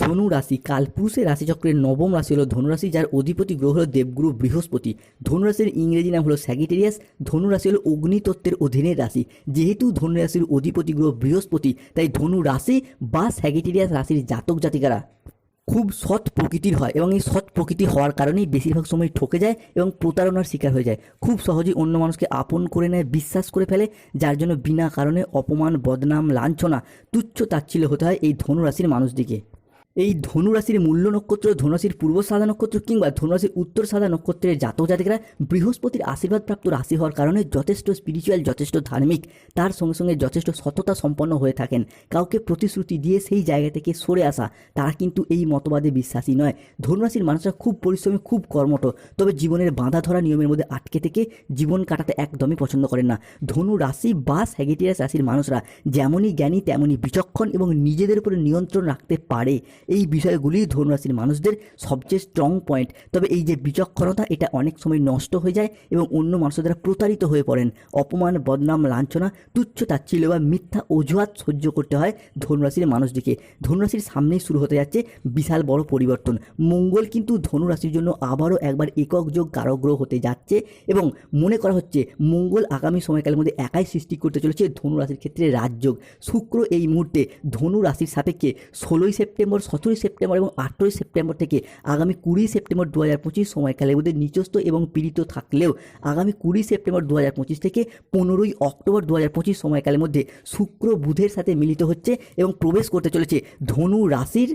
ধনু রাশি, কালপুরুষের রাশিচক্রের নবম রাশি হলো ধনুরাশি যার অধিপতি গ্রহ হলো দেবগুরু বৃহস্পতি। ধনুরাশির ইংরেজি নাম হলো স্যাগিটেরিয়াস ধনুরাশি হলো অগ্নিতত্ত্বের অধীনের রাশি। যেহেতু ধনুরাশির অধিপতি গ্রহ বৃহস্পতি, তাই ধনু রাশি বা স্যাগিটেরিয়াস রাশির জাতক জাতিকারা খুব সৎ প্রকৃতির হয় এবং এই সৎ প্রকৃতি হওয়ার কারণেই বেশিরভাগ সময় ঠকে যায় এবং প্রতারণার শিকার হয়ে যায়। খুব সহজেই অন্য মানুষকে আপন করে নেয়, বিশ্বাস করে ফেলে, যার জন্য বিনা কারণে অপমান, বদনাম, লাঞ্ছনা, তুচ্ছ তাচ্ছিল্য হতে হয় এই ধনুরাশির মানুষদিকে। এই ধনুরাশির মূল্য নক্ষত্র, ধনুরাশির পূর্ব সাদা নক্ষত্র কিংবা ধনুরাশির উত্তর সাদা নক্ষত্রের জাতক জাতিকরা বৃহস্পতির আশীর্বাদপ্রাপ্ত রাশি হওয়ার কারণে যথেষ্ট স্পিরিচুয়াল যথেষ্ট ধার্মিক, তার সঙ্গে সঙ্গে যথেষ্ট সততা সম্পন্ন হয়ে থাকেন। কাউকে প্রতিশ্রুতি দিয়ে সেই জায়গা থেকে সরে আসা, তারা কিন্তু এই মতবাদে বিশ্বাসী নয়। ধনুরাশির মানুষরা খুব পরিশ্রমী, খুব কর্মঠ, তবে জীবনের বাঁধা ধরা নিয়মের মধ্যে আটকে থেকে জীবন কাটাতে একদমই পছন্দ করেন না। ধনু রাশি বা স্যাগেটিয়াস রাশির মানুষরা যেমনই জ্ঞানী, তেমনই বিচক্ষণ এবং নিজেদের উপরে নিয়ন্ত্রণ রাখতে পারে। এই বিষয়গুলি ধনুরাশির মানুষদের সবচেয়ে স্ট্রং পয়েন্ট তবে এই যে বিচক্ষণতা, এটা অনেক সময় নষ্ট হয়ে যায় এবং অন্য মানুষের দ্বারা প্রতারিত হয়ে পড়েন। অপমান, বদনাম, লাঞ্ছনা, তুচ্ছ তাচ্ছিল্য বা মিথ্যা অজুহাত সহ্য করতে হয় ধনুরাশির মানুষটিকে। ধনুরাশির সামনেই শুরু হতে যাচ্ছে বিশাল বড় পরিবর্তন। মঙ্গল কিন্তু ধনুরাশির জন্য আবারও একবার একক যোগ কারগ্রহ হতে যাচ্ছে এবং মনে করা হচ্ছে মঙ্গল আগামী সময়কালের মধ্যে একাই সৃষ্টি করতে চলেছে ধনুরাশির ক্ষেত্রে রাজযোগ। শুক্র এই মুহূর্তে ধনু রাশির সাপেক্ষে ষোলোই সেপ্টেম্বর সতেরোই সেপ্টেম্বর এবং আঠেরোই সেপ্টেম্বর থেকে আগামী কুড়ি সেপ্টেম্বর দু হাজার পঁচিশ সময়কালে মধ্যে নিচস্থ এবং পীড়িত থাকলেও আগামী কুড়ি সেপ্টেম্বর দু হাজার পঁচিশ থেকে পনেরোই অক্টোবর দু হাজার পঁচিশ সময়কালের মধ্যে শুক্র বুধের সাথে মিলিত হচ্ছে এবং প্রবেশ করতে চলেছে ধনু রাশির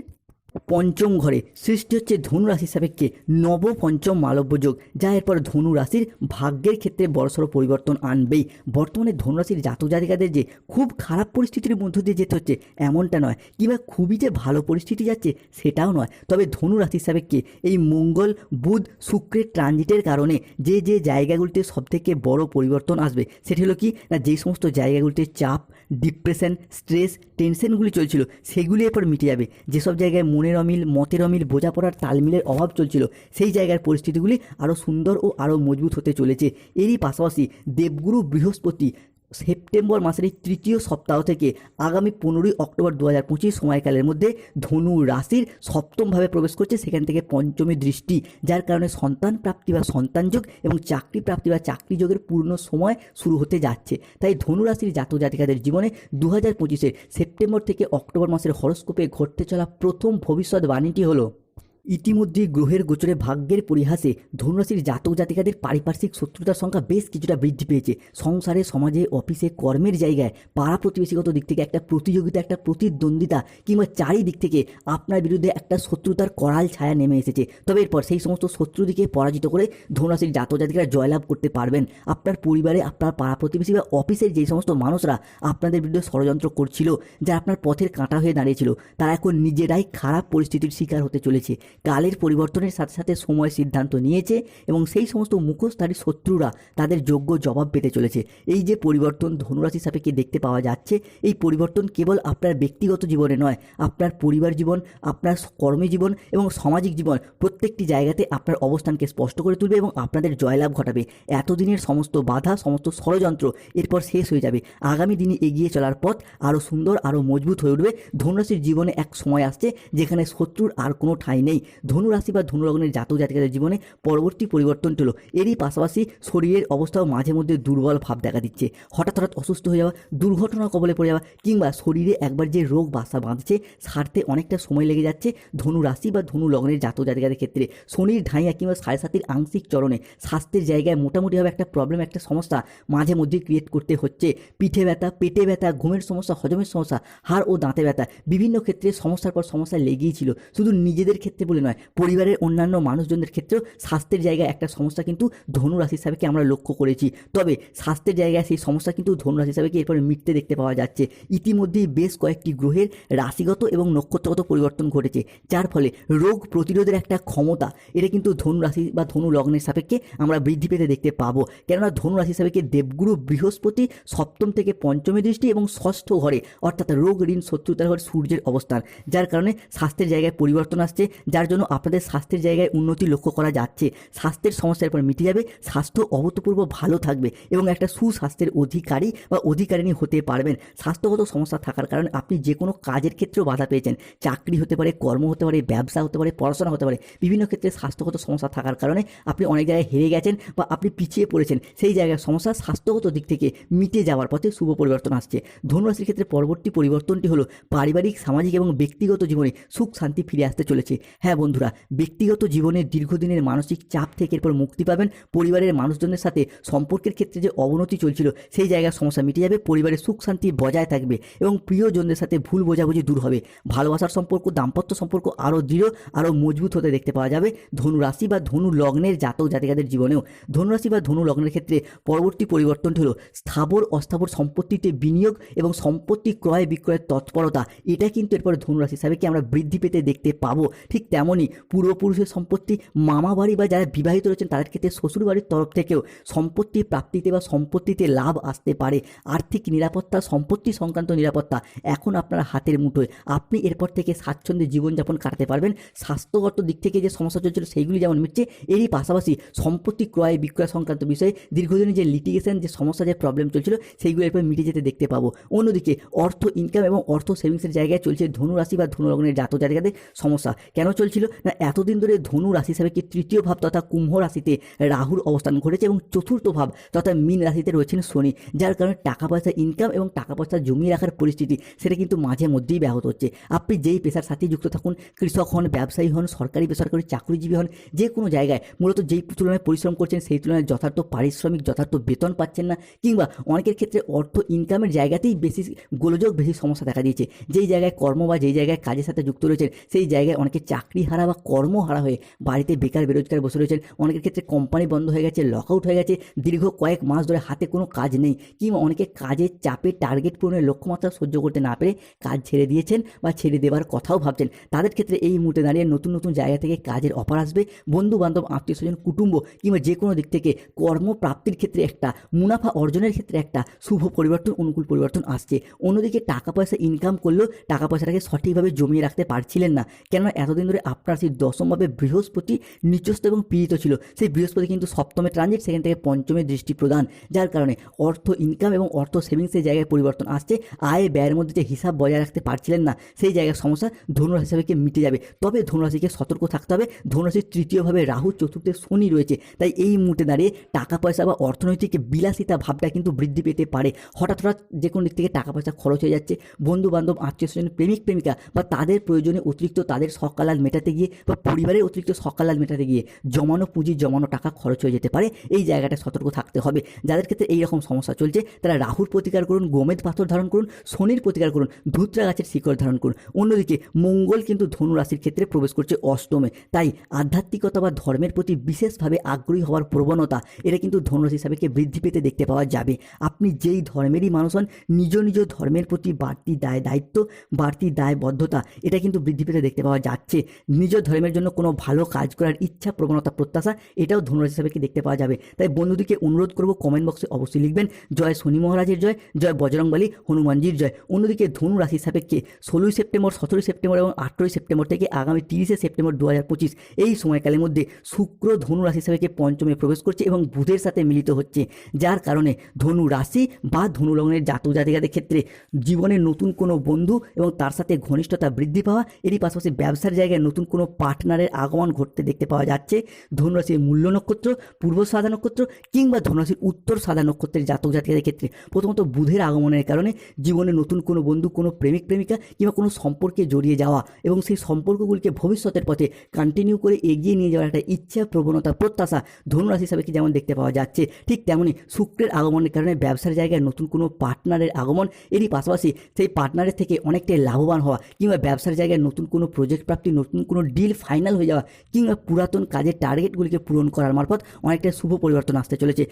পঞ্চম ঘরে সৃষ্টি হচ্ছে ধনু রাশির সাপেক্ষে নব পঞ্চম মালব্য যোগ যা এরপর ধনু রাশির ভাগ্যের ক্ষেত্রে বড়সড় পরিবর্তন আনবেই। বর্তমানে ধনু রাশির জাতক জাতিকাদের যে খুব খারাপ পরিস্থিতির মধ্য দিয়ে যেতে হচ্ছে, এমনটা নয়। কিংবা খুবই যে ভালো পরিস্থিতি যাচ্ছে, সেটাও নয়। তবে ধনু রাশির সাপেক্ষে এই মঙ্গল, বুধ, শুক্রের ট্রানজিটের কারণে যে যে জায়গাগুলিতে সবথেকে বড় পরিবর্তন আসবে, সেটি হলো কি? না, যে সমস্ত জায়গাগুলিতে চাপ ডিপ্রেশন, স্ট্রেস, টেনশনগুলি চলছিল, সেগুলি এরপর মিটে যাবে। যেসব জায়গায় মনের অমিল, মতের অমিল, বোঝাপড়ার তালমিলের অভাব চলছিল, সেই জায়গার পরিস্থিতিগুলি আরও সুন্দর ও আরও মজবুত হতে চলেছে। এরই পাশাপাশি দেবগুরু বৃহস্পতি সেপ্টেম্বর মাসের এই তৃতীয় সপ্তাহ থেকে আগামী পনেরোই অক্টোবর দু হাজার পঁচিশ সময়কালের মধ্যে ধনু রাশির সপ্তমভাবে প্রবেশ করছে, সেখান থেকে পঞ্চমী দৃষ্টি, যার কারণে সন্তান প্রাপ্তি বা সন্তান যোগ এবং চাকরি প্রাপ্তি বা চাকরি যোগের পূর্ণ সময় শুরু হতে যাচ্ছে। তাই ধনু রাশির জাতক জাতিকাদের জীবনে দু হাজার পঁচিশের সেপ্টেম্বর থেকে অক্টোবর মাসের হরস্কোপে ঘটতে চলা প্রথম ভবিষ্যৎবাণীটি হলো ইতিমধ্যেই গ্রহের গোচরে ভাগ্যের পরিহাসে ধনুরাশির জাতক জাতিকাদের পারিপার্শ্বিক শত্রুতার সংখ্যা বেশ কিছুটা বৃদ্ধি পেয়েছে। সংসারে, সমাজে, অফিসে, কর্মের জায়গায় পাড়া প্রতিবেশীগত দিক থেকে একটা প্রতিযোগিতা, একটা প্রতিদ্বন্দ্বিতা কিংবা চারিদিক থেকে আপনার বিরুদ্ধে একটা শত্রুতার করাল ছায়া নেমে এসেছে। তবে এরপর সেই সমস্ত শত্রুদিকে পরাজিত করে ধনুরাশির জাতক জাতিকারা জয়লাভ করতে পারবেন। আপনার পরিবারে, আপনার পাড়া প্রতিবেশী বা অফিসের যে সমস্ত মানুষরা আপনাদের বিরুদ্ধে ষড়যন্ত্র করছিল যা আপনার পথের কাঁটা হয়ে দাঁড়িয়েছিল, তারা এখন নিজেরাই খারাপ পরিস্থিতির শিকার হতে চলেছে। কালের পরিবর্তনের সাথে সাথে সময় সিদ্ধান্ত নিয়েছে এবং সেই সমস্ত মুখোশধারী শত্রুরা তাদের যোগ্য জবাব পেতে চলেছে। এই যে পরিবর্তন ধনুরাশি সাপেক্ষে দেখতে পাওয়া যাচ্ছে, এই পরিবর্তন কেবল আপনার ব্যক্তিগত জীবনে নয়, আপনার পরিবার জীবন, আপনার কর্মজীবন এবং সামাজিক জীবন, প্রত্যেকটি জায়গাতে আপনার অবস্থানকে স্পষ্ট করে তুলবে এবং আপনাদের জয়লাভ ঘটাবে। এতদিনের সমস্ত বাধা, সমস্ত ষড়যন্ত্র এরপর শেষ হয়ে যাবে। আগামী দিনে এগিয়ে চলার পথ আরও সুন্দর আরও মজবুত হয়ে উঠবে। ধনুরাশির জীবনে এক সময় আসছে যেখানে শত্রুর আর কোনো ঠাঁই নেই। ধনু রাশি বা ধনু লগ্নের জাতক জাতিকাদের জীবনে পরবর্তী পরিবর্তন হলো এরই পাশাপাশি শরীরের অবস্থাও মাঝে মধ্যে দুর্বল ভাব দেখা দিচ্ছে। হঠাৎ হঠাৎ অসুস্থ হয়ে যাওয়া, দুর্ঘটনা কবলে পড়ে যাওয়া কিংবা শরীরে একবার যে রোগ বাসা বাঁধছে, সারতে অনেকটা সময় লেগে যাচ্ছে ধনু রাশি বা ধনু লগ্নের জাতক জাতিকাদের ক্ষেত্রে। শনির ঢাইয়া কিংবা সাড়ে সাতির আংশিক চরণে স্বাস্থ্যের জায়গায় মোটামুটিভাবে একটা প্রবলেম একটা সমস্যা মাঝে মধ্যে ক্রিয়েট করতে হচ্ছে। পিঠে ব্যথা, পেটে ব্যথা, ঘুমের সমস্যা, হজমের সমস্যা, হাড় ও দাঁতে ব্যথা, বিভিন্ন ক্ষেত্রে সমস্যার পর সমস্যা লেগেই ছিল। শুধু নিজেদের ক্ষেত্রে বলে নয়। পরিবারের অন্যান্য মানুষজনদের ক্ষেত্রেও স্বাস্থ্যের জায়গায় একটা সমস্যা কিন্তু ধনু রাশি হিসাবেকে আমরা লক্ষ্য করেছি। তবে স্বাস্থ্যের জায়গায় সেই সমস্যা কিন্তু ধনু রাশি হিসাবে এরপরে মিটতে দেখতে পাওয়া যাচ্ছে। ইতিমধ্যেই বেশ কয়েকটি গ্রহের রাশিগত এবং নক্ষত্রগত পরিবর্তন ঘটেছে, যার ফলে রোগ প্রতিরোধের একটা ক্ষমতা, এটা কিন্তু ধনু রাশি বা ধনু লগ্নের সাপেক্ষে আমরা বৃদ্ধি পেতে দেখতে পাবো। কেননা ধনু রাশি সাপেক্ষে দেবগুরু বৃহস্পতি সপ্তম থেকে পঞ্চমী দৃষ্টি এবং ষষ্ঠ ঘরে, অর্থাৎ রোগ, ঋণ, শত্রুতার ঘরে সূর্যের অবস্থান, যার কারণে স্বাস্থ্যের জায়গায় পরিবর্তন আসছে, যার যার জন্য আপনাদের স্বাস্থ্যের জায়গায় উন্নতি লক্ষ্য করা যাচ্ছে। স্বাস্থ্যের সমস্যার পর মিটে যাবে, স্বাস্থ্য অভূতপূর্ব ভালো থাকবে এবং একটা সুস্বাস্থ্যের অধিকারী বা অধিকারিণী হতে পারবেন। স্বাস্থ্যগত সমস্যা থাকার কারণে আপনি যে কোনো কাজের ক্ষেত্রেও বাধা পেয়েছেন। চাকরি হতে পারে, কর্ম হতে পারে, ব্যবসা হতে পারে, পড়াশোনা হতে পারে, বিভিন্ন ক্ষেত্রে স্বাস্থ্যগত সমস্যা থাকার কারণে আপনি অনেক জায়গায় হেরে গেছেন বা আপনি পিছিয়ে পড়েছেন। সেই জায়গায় সমস্যা স্বাস্থ্যগত দিক থেকে মিটে যাওয়ার পথে শুভ পরিবর্তন আসছে। ধনুরাশির ক্ষেত্রে পরবর্তী পরিবর্তনটি হলো পারিবারিক, সামাজিক এবং ব্যক্তিগত জীবনে সুখ, শান্তি ফিরে আসতে চলেছে। হ্যাঁ বন্ধুরা, ব্যক্তিগত জীবনের দীর্ঘদিনের মানসিক চাপ থেকে এরপর মুক্তি পাবেন পরিবারের মানুষজনের সাথে সম্পর্কের ক্ষেত্রে যে অবনতি চলছিল, সেই জায়গার সমস্যা মিটে যাবে, পরিবারের সুখ শান্তি বজায় থাকবে এবং প্রিয়জনদের সাথে ভুল বোঝাবুঝি দূর হবে। ভালোবাসার সম্পর্ক, দাম্পত্য সম্পর্ক আরও দৃঢ়, আরও মজবুত হতে দেখতে পাওয়া যাবে ধনু রাশি বা ধনু লগ্নের জাতক জাতিকাদের জীবনেও। ধনুরাশি বা ধনু লগ্নের ক্ষেত্রে পরবর্তী পরিবর্তন হলো স্থাবর, অস্থাবর সম্পত্তিতে বিনিয়োগ এবং সম্পত্তি ক্রয় বিক্রয়ের তৎপরতা। এটা কিন্তু এরপর ধনুরাশি হিসাবে কি আমরা বৃদ্ধি পেতে দেখতে পাবো? ঠিক তেমনই পূর্বপুরুষের সম্পত্তি মামা বাড়ি বা যারা বিবাহিত রয়েছেন তাদের ক্ষেত্রে শ্বশুর বাড়ির তরফ থেকেও সম্পত্তি প্রাপ্তিতে বা সম্পত্তিতে লাভ আসতে পারে। আর্থিক নিরাপত্তা, সম্পত্তি সংক্রান্ত নিরাপত্তা এখন আপনার হাতের মুঠোয়। আপনি এরপর থেকে স্বাচ্ছন্দ্যে জীবনযাপন কাটাতে পারবেন। স্বাস্থ্যগত দিক থেকে যে সমস্যা চলছিল সেইগুলি যেমন মিটছে, এরই পাশাপাশি সম্পত্তি ক্রয় বিক্রয় সংক্রান্ত বিষয়ে দীর্ঘদিনের যে লিটিগেশন যে সমস্যা, যে প্রবলেম চলছিল সেইগুলো এরপর মিটে যেতে দেখতে পাবো। অন্যদিকে অর্থ ইনকাম এবং অর্থ সেভিংসের জায়গায় চলছে ধনু রাশি বা ধনু লগ্নের জাতক জাতিকাদের সমস্যা। কেন চলছিল না, এতদিন ধরে ধনু রাশি হিসাবে কি তৃতীয় ভাব তথা কুম্ভ রাশিতে রাহুর অবস্থান ঘটেছে এবং চতুর্থ ভাব তথা মীন রাশিতে রয়েছেন শনি, যার কারণে টাকা পয়সা ইনকাম এবং টাকা পয়সা জমিয়ে রাখার পরিস্থিতি সেটা কিন্তু মাঝে মধ্যেই ব্যাহত হচ্ছে। আপনি যেই পেশার সাথেই যুক্ত থাকুন, কৃষক হন, ব্যবসায়ী হন, সরকারি, বেসরকারি, চাকরিজীবী হন, যে কোনো জায়গায় মূলত যেই তুলনায় পরিশ্রম করছেন সেই তুলনায় যথার্থ পারিশ্রমিক, যথার্থ বেতন পাচ্ছেন না কিংবা অনেকের ক্ষেত্রে অর্থ ইনকামের জায়গাতেই বেশি গোলযোগ, বেশি সমস্যা দেখা দিয়েছে। যেই জায়গায় কর্ম বা যেই জায়গায় কাজের সাথে যুক্ত রয়েছেন, সেই জায়গায় অনেকে চাকরি হারা বা কর্ম হারা হয়ে বাড়িতে বেকার বেরোজগার বসে রয়েছেন। অনেকের ক্ষেত্রে কোম্পানি বন্ধ হয়ে গেছে লক আউট হয়ে গেছে। দীর্ঘ কয়েক মাস ধরে হাতে কোনো কাজ নেই। কিংবা অনেকে কাজের চাপে টার্গেট পূরণের লক্ষ্যমাত্রা সহ্য করতে না পেরে কাজ ছেড়ে দিয়েছেন বা ছেড়ে দেওয়ার কথাও ভাবছেন। তাদের ক্ষেত্রে এই মুহূর্তে দাঁড়িয়ে নতুন নতুন জায়গা থেকে কাজের অফার আসবে। বন্ধু বান্ধব আত্মীয় স্বজন, কুটুম্ব কিংবা যে কোনো দিক থেকে কর্মপ্রাপ্তির ক্ষেত্রে একটা, মুনাফা অর্জনের ক্ষেত্রে একটা শুভ পরিবর্তন, অনুকূল পরিবর্তন আসছে। অন্যদিকে টাকা পয়সা ইনকাম করলেও টাকা পয়সাটাকে সঠিকভাবে জমিয়ে রাখতে পারছিলেন না। কেননা এতদিন ধরে আপনার সেই দশমভাবে বৃহস্পতি, নিচস্থ এবং পীড়িত ছিল। সেই বৃহস্পতি কিন্তু সপ্তমে ট্রানজিট সেখান থেকে পঞ্চমে দৃষ্টি প্রদান। যার কারণে অর্থ ইনকাম এবং অর্থ সেভিংসের জায়গায় পরিবর্তন আসছে। আয় ব্যয়ের মধ্যে যে হিসাব বজায় রাখতে পারছিলেন না, সেই জায়গার সমস্যা ধনুরাশি হিসাবে মিটে যাবে। তবে ধনুরাশিকে সতর্ক থাকতে হবে। ধনুরাশির তৃতীয়ভাবে রাহু চতুর্থে শনি রয়েছে। তাই এই মুহূর্তে দাঁড়িয়ে টাকা পয়সা বা অর্থনৈতিক বিলাসিতা ভাবটা কিন্তু বৃদ্ধি পেতে পারে। হঠাৎ হঠাৎ যে কোনো দিক থেকে টাকা পয়সা খরচ হয়ে যাচ্ছে। বন্ধু বান্ধব আত্মীয় স্বজন, প্রেমিক, প্রেমিকা বা তাদের প্রয়োজনে অতিরিক্ত তাদের সকালাল মেটাতে গিয়ে বা পরিবারের অতিরিক্ত সকাল সকালাল মেটাতে গিয়ে জমানো পুঁজি, জমানো টাকা খরচ হয়ে যেতে পারে, এই জায়গাটা সতর্ক থাকতে হবে। যাদের ক্ষেত্রে এই রকম সমস্যা চলছে, তারা রাহুর প্রতিকার করুন, গোমেদ পাথর ধারণ করুন, শনির প্রতিকার করুন, ধুত্রা গাছের শিকড় ধারণ করুন। অন্যদিকে মঙ্গল কিন্তু ধনু রাশির ক্ষেত্রে প্রবেশ করছে অষ্টমে। তাই আধ্যাত্মিকতা বা ধর্মের প্রতি বিশেষভাবে আগ্রহী হওয়ার প্রবণতা, এটা কিন্তু ধনুরাশি হিসাবে বৃদ্ধি পেতে দেখতে পাওয়া যাবে। আপনি যেই ধর্মেরই মানুষ হন, নিজ নিজ ধর্মের প্রতি বাড়তি দায় দায়িত্ব বাড়তি দায়বদ্ধতা, এটা কিন্তু বৃদ্ধি পেতে দেখতে পাওয়া যাচ্ছে। নিজ ধর্মের জন্য কোনো ভালো কাজ করার ইচ্ছা, প্রবণতা, প্রত্যাশা, এটাও ধনুরাশি কি দেখতে পাওয়া যাবে? তাই বন্ধুদিকে অনুরোধ করব কমেন্ট বক্সে অবশ্যই লিখবেন, জয় শনি মহারাজের জয় জয় বজরংবলী, হনুমানজির জয়। অন্যদিকে ধনু রাশি সাপেক্ষে ষোলোই সেপ্টেম্বর, সতেরোই সেপ্টেম্বর এবং আঠেরোই সেপ্টেম্বর থেকে আগামী তিরিশে সেপ্টেম্বর দু হাজার পঁচিশ, এই সময়কালের মধ্যে শুক্র ধনু রাশি সাপেক্ষে পঞ্চমে প্রবেশ করছে এবং বুধের সাথে মিলিত হচ্ছে, যার কারণে ধনু রাশি বা ধনু লগ্নের জাতক জাতিকাদের ক্ষেত্রে জীবনে নতুন কোনো বন্ধু এবং তার সাথে ঘনিষ্ঠতা বৃদ্ধি পাওয়া, এরই পাশাপাশি ব্যবসার জায়গায় নতুন কোনো পার্টনারের আগমন ঘটতে দেখতে পাওয়া যাচ্ছে। ধনুরাশির মূল্য নক্ষত্র, পূর্ব সাদা নক্ষত্র কিংবা ধনুরাশির উত্তর সাদা নক্ষত্রের জাতক জাতিকাদের ক্ষেত্রে। প্রথমত বুধের আগমনের কারণে জীবনে নতুন কোনো বন্ধু, কোনো প্রেমিক, প্রেমিকা কিংবা কোনো সম্পর্কে জড়িয়ে যাওয়া এবং সেই সম্পর্কগুলিকে ভবিষ্যতের পথে কন্টিনিউ করে এগিয়ে নিয়ে যাওয়ার একটা ইচ্ছা, প্রবণতা, প্রত্যাশা ধনুরাশি হিসাবে কি যেমন দেখতে পাওয়া যাচ্ছে, ঠিক তেমনই শুক্রের আগমনের কারণে ব্যবসার জায়গায় নতুন কোনো পার্টনারের আগমন। এরই পাশাপাশি সেই পার্টনারের থেকে অনেকটাই লাভবান হওয়া কিংবা ব্যবসার জায়গায় নতুন কোনো প্রজেক্ট প্রাপ্তি, নতুন কোনো ডিল ফাইনাল হয়ে যাওয়া কিংবা পুরাতন কাজের টার্গেটগুলিকে পূরণ করার মারফত অনেকটা শুভ পরিবর্তন আসতে চলেছে।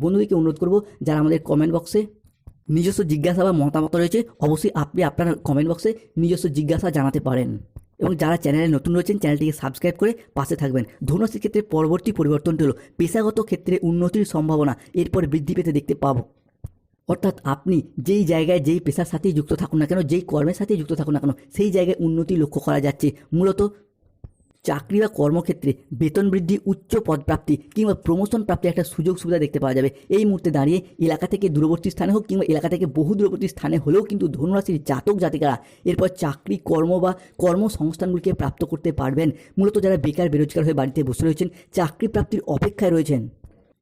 বন্ধুদেরকে অনুরোধ করব, যারা আমাদের কমেন্ট বক্সে নিজস্ব জিজ্ঞাসা বা মতামত রয়েছে, অবশ্যই আপনি আপনার কমেন্ট বক্সে নিজস্ব জিজ্ঞাসা জানাতে পারেন। এবং যারা চ্যানেলে নতুন রয়েছেন চ্যানেলটিকে সাবস্ক্রাইব করে পাশে থাকবেন। ধনুরাশির ক্ষেত্রে পরবর্তী পরিবর্তনটি হলো পেশাগত ক্ষেত্রে উন্নতির সম্ভাবনা এরপর বৃদ্ধি পেতে দেখতে পাবো। অর্থাৎ আপনি যেই জায়গায় যেই পেশার সাথেই যুক্ত থাকুন না কেন, যেই কর্মের সাথেই যুক্ত থাকুন না কেন, সেই জায়গায় উন্নতি লক্ষ্য করা যাচ্ছে। মূলত চাকরি বা কর্মক্ষেত্রে বেতন বৃদ্ধি, উচ্চ পদপ্রাপ্তি কিংবা প্রমোশন প্রাপ্তির একটা সুযোগ সুবিধা দেখতে পাওয়া যাবে। এই মুহূর্তে দাঁড়িয়ে এলাকা থেকে দূরবর্তী স্থানে হোক কিংবা এলাকা থেকে বহু দূরবর্তী স্থানে হলেও কিন্তু ধনুরাশির জাতক জাতিকারা এরপর চাকরি, কর্ম বা কর্মসংস্থানগুলিকে প্রাপ্ত করতে পারবেন। মূলত যারা বেকার, বেরোজগার হয়ে বাড়িতে বসে রয়েছেন, চাকরি প্রাপ্তির অপেক্ষায় রয়েছেন।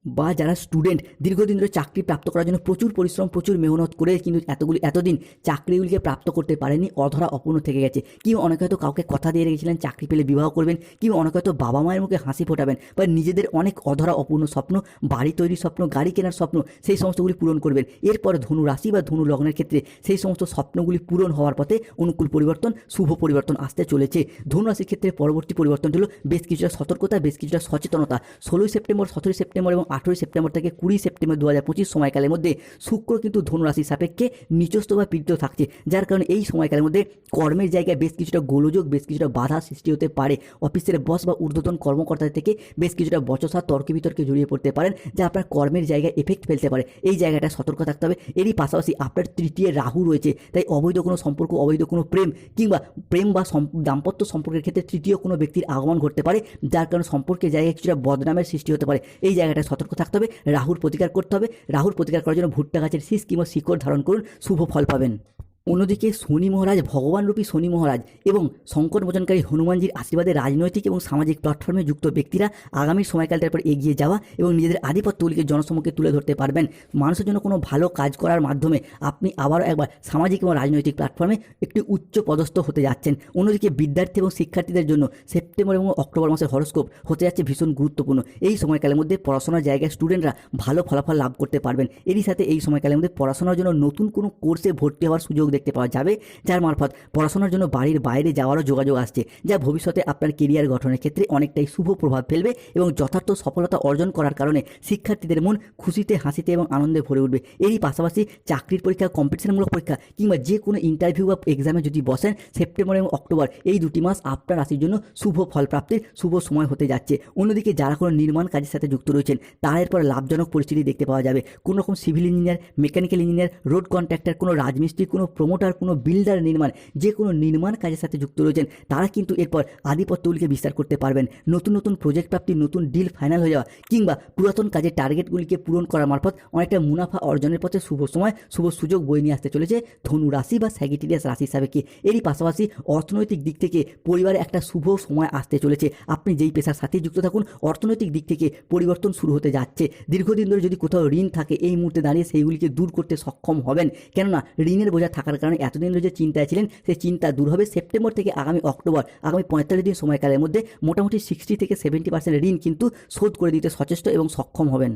বা যারা স্টুডেন্ট দীর্ঘদিন ধরে চাকরি প্রাপ্ত করার জন্য প্রচুর পরিশ্রম, প্রচুর মেহনত করে কিন্তু এতগুলি, এতদিন চাকরিগুলিকে প্রাপ্ত করতে পারেনি, অধরা অপূর্ণ থেকে গেছে। কেউ অনেকে হয়তো কাউকে কথা দিয়ে রেখেছিলেন, চাকরি পেলে বিবাহ করবেন, কেউ অনেকে হয়তো বাবা মায়ের মুখে হাসি ফোটাবেন বা নিজেদের অনেক অধরা অপূর্ণ স্বপ্ন, বাড়ি তৈরির স্বপ্ন, গাড়ি কেনার স্বপ্ন, সেই সমস্তগুলি পূরণ করবেন। এরপর ধনু রাশি বা ধনু লগ্নের ক্ষেত্রে সেই সমস্ত স্বপ্নগুলি পূরণ হওয়ার পথে অনুকূল পরিবর্তন, শুভ পরিবর্তন আসতে চলেছে। ধনু রাশির ক্ষেত্রে পরবর্তী পরিবর্তন হলো বেশ কিছুটা সতর্কতা, বেশ কিছুটা সচেতনতা। ষোলোই সেপ্টেম্বর, সতেরোই সেপ্টেম্বর এবং আঠেরোই সেপ্টেম্বর থেকে কুড়ি সেপ্টেম্বর দু হাজার পঁচিশ সময়কালের মধ্যে শুক্র কিন্তু ধনুরাশির সাপেক্ষে নিচস্থ বা পীড়িত থাকছে, যার কারণে এই সময়কালের মধ্যে কর্মের জায়গায় বেশ কিছুটা গোলযোগ, বেশ কিছুটা বাধা সৃষ্টি হতে পারে। অফিসের বস বা ঊর্ধ্বতন কর্মকর্তাদের থেকে বেশ কিছুটা বচসা, তর্ক বিতর্কে জড়িয়ে পড়তে পারেন, যা আপনার কর্মের জায়গায় এফেক্ট ফেলতে পারে। এই জায়গাটা সতর্ক থাকতে হবে। এরই পাশাপাশি আপনার তৃতীয় রাহু রয়েছে, তাই অবৈধ কোনো সম্পর্ক, অবৈধ কোনো প্রেম কিংবা প্রেম বা দাম্পত্য সম্পর্কের ক্ষেত্রে তৃতীয় কোনো ব্যক্তির আগমন ঘটতে পারে, যার কারণে সম্পর্কের জায়গায় কিছুটা বদনামের সৃষ্টি হতে পারে। এই জায়গাটা সতর্ক থাকতে হবে, রাহুর প্রতিকার করতে হবে। রাহুর প্রতিকার করার জন্য ভুট্টা গাছের শীষ কিংবা শিকড় ধারণ করুন, শুভ ফল পাবেন। অন্যদিকে শনি মহারাজ ভগবানরূপী শনি মহারাজ এবং সংকট মোচনকারী হনুমানজির আশীর্বাদে রাজনৈতিক এবং সামাজিক প্ল্যাটফর্মে যুক্ত ব্যক্তিরা আগামী সময়কালটার পর এগিয়ে যাওয়া এবং নিজেদের আধিপত্যগুলিকে জনসম্মুখে তুলে ধরতে পারবেন। মানুষের জন্য কোনো ভালো কাজ করার মাধ্যমে আপনি আবারও একবার সামাজিক এবং রাজনৈতিক প্ল্যাটফর্মে একটি উচ্চ পদস্থ হতে যাচ্ছেন। অন্যদিকে বিদ্যার্থী এবং শিক্ষার্থীদের জন্য সেপ্টেম্বর এবং অক্টোবর মাসের হরস্কোপ হতে যাচ্ছে ভীষণ গুরুত্বপূর্ণ। এই সময়কালের মধ্যে পড়াশোনার জায়গায় স্টুডেন্টরা ভালো ফলাফল লাভ করতে পারবেন। এরই সাথে এই সময়কালের মধ্যে পড়াশোনার জন্য নতুন কোনো কোর্সে ভর্তি হওয়ার সুযোগ দেখতে পাওয়া যাবে, যার মারফত পড়াশোনার জন্য বাড়ির বাইরে যাওয়ারও যোগাযোগ আসছে, যা ভবিষ্যতে আপনার কেরিয়ার গঠনের ক্ষেত্রে অনেকটাই শুভ প্রভাব ফেলবে এবং যথার্থ সফলতা অর্জন করার কারণে শিক্ষার্থীদের মন খুশিতে, হাসিতে এবং আনন্দে ভরে উঠবে। এরই পাশাপাশি চাকরির পরীক্ষা কম্পিটিশনমূলক পরীক্ষা কিংবা যে কোনো ইন্টারভিউ বা এক্সামে যদি বসেন, সেপ্টেম্বর এবং অক্টোবর এই দুটি মাস আপনার রাশির জন্য শুভ ফল প্রাপ্তির শুভ সময় হতে যাচ্ছে। অন্যদিকে যারা কোনো নির্মাণ কাজের সাথে যুক্ত রয়েছেন, তারা এরপর লাভজনক পরিস্থিতি দেখতে পাওয়া যাবে। কোনো রকম civil engineer mechanical engineer road contractor কোনো রাজমিস্ত্রি, কোনো প্রমোটার কোনো বিল্ডার নির্মাণ, যে কোনো নির্মাণ কাজের সাথে যুক্ত রয়েছেন, তারা কিন্তু এরপর আধিপত্যগুলিকে বিস্তার করতে পারবেন। নতুন নতুন প্রজেক্ট প্রাপ্তি, নতুন ডিল ফাইনাল হয়ে যাওয়া, কিংবা পুরাতন কাজের টার্গেটগুলিকে পূরণ করা মারফত অনেকটা মুনাফা অর্জনের পথে শুভ সময়, শুভ সুযোগ বয়ে নিয়ে আসতে চলেছে ধনু রাশি বা স্যাগিটেরিয়াস রাশি হিসাবে কি। এরই পাশাপাশি অর্থনৈতিক দিক থেকে পরিবারে একটা শুভ সময় আসতে চলেছে। আপনি যেই পেশার সাথেই যুক্ত থাকুন, অর্থনৈতিক দিক থেকে পরিবর্তন শুরু হতে যাচ্ছে। দীর্ঘদিন ধরে যদি কোথাও ঋণ থাকে, এই মুহূর্তে দাঁড়িয়ে সেইগুলিকে দূর করতে সক্ষম হবেন। কেননা, ঋণের বোঝা থাকার কারণে এতদিন যে চিন্তায় ছিলেন, সেই চিন্তা দূর হবে সেপ্টেম্বর থেকে আগামী অক্টোবর, আগামী পঁয়তাল্লিশ দিন সময়কালের মধ্যে মোটামুটি সিক্সটি থেকে সেভেন্টি পার্সেন্ট ঋণ কিন্তু শোধ করে দিতে সচেষ্ট এবং সক্ষম হবেন।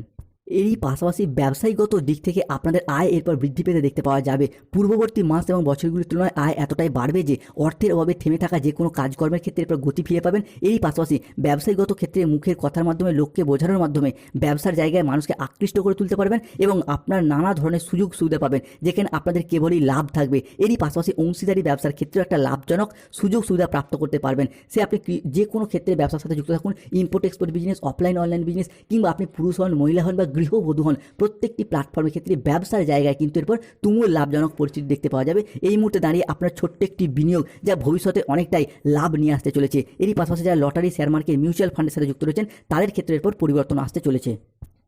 এরই পাশাপাশি ব্যবসায়ীগত দিক থেকে আপনাদের আয় এরপর বৃদ্ধি পেতে দেখতে পাওয়া যাবে। পূর্ববর্তী মাস এবং বছরগুলির তুলনায় আয় এতটাই বাড়বে যে অর্থের অভাবে থেমে থাকা যে কোনো কাজকর্মের ক্ষেত্রে এরপর গতি ফিরে পাবেন। এরই পাশাপাশি ব্যবসায়ীগত ক্ষেত্রে মুখের কথার মাধ্যমে, লোককে বোঝানোর মাধ্যমে ব্যবসার জায়গায় মানুষকে আকৃষ্ট করে তুলতে পারবেন এবং আপনার নানা ধরনের সুযোগ সুবিধা পাবেন, যেখানে আপনাদের কেবলই লাভ থাকবে। এরই পাশাপাশি অংশীদারি ব্যবসার ক্ষেত্রেও একটা লাভজনক সুযোগ সুবিধা প্রাপ্ত করতে পারবেন। সে আপনি যে কোনো ক্ষেত্রে ব্যবসার সাথে যুক্ত থাকুন। Import export business offline online business কিংবা আপনি পুরুষ হন, মহিলা হন বা গৃহবধূ হন প্রত্যেকটি প্ল্যাটফর্মের ক্ষেত্রে ব্যবসার জায়গায় কিন্তু এরপর তুমুল লাভজনক পরিস্থিতি দেখতে পাওয়া যাবে। এই মুহূর্তে দাঁড়িয়ে আপনার ছোট্ট একটি বিনিয়োগ যা ভবিষ্যতে অনেকটাই লাভ নিয়ে আসতে চলেছে। এরই পাশাপাশি যারা লটারি শেয়ার মার্কেট মিউচুয়াল ফান্ডের সাথে যুক্ত রয়েছেন, তাদের ক্ষেত্রে এরপর পরিবর্তন আসতে চলেছে।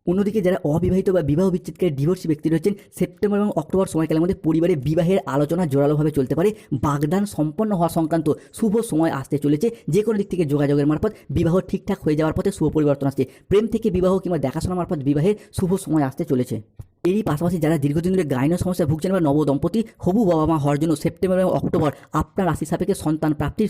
অন্যদিকে যারা অবিবাহিত বা বিবাহ বিচ্ছেদকারী ডিভোর্সি ব্যক্তি রয়েছেন, সেপ্টেম্বর এবং অক্টোবর সময়কালের মধ্যে পরিবারে বিবাহের আলোচনা জোরালোভাবে চলতে পারে। বাগদান সম্পন্ন হওয়া সংক্রান্ত শুভ সময় আসতে চলেছে। যে কোনো দিক থেকে যোগাযোগের মারফত বিবাহ ঠিকঠাক হয়ে যাওয়ার পথে শুভ পরিবর্তন আসছে। প্রেম থেকে বিবাহ কিংবা দেখাশোনা মারফত বিবাহের শুভ সময় আসতে চলেছে। এরই পাশাপাশি যারা দীর্ঘদিন ধরে গাইনো সমস্যায় ভুগছেন বা নবদম্পতি, হবু বাবা মা হওয়ার জন্য সেপ্টেম্বর এবং অক্টোবর আপনার রাশি সাপেক্ষে সন্তান প্রাপ্তির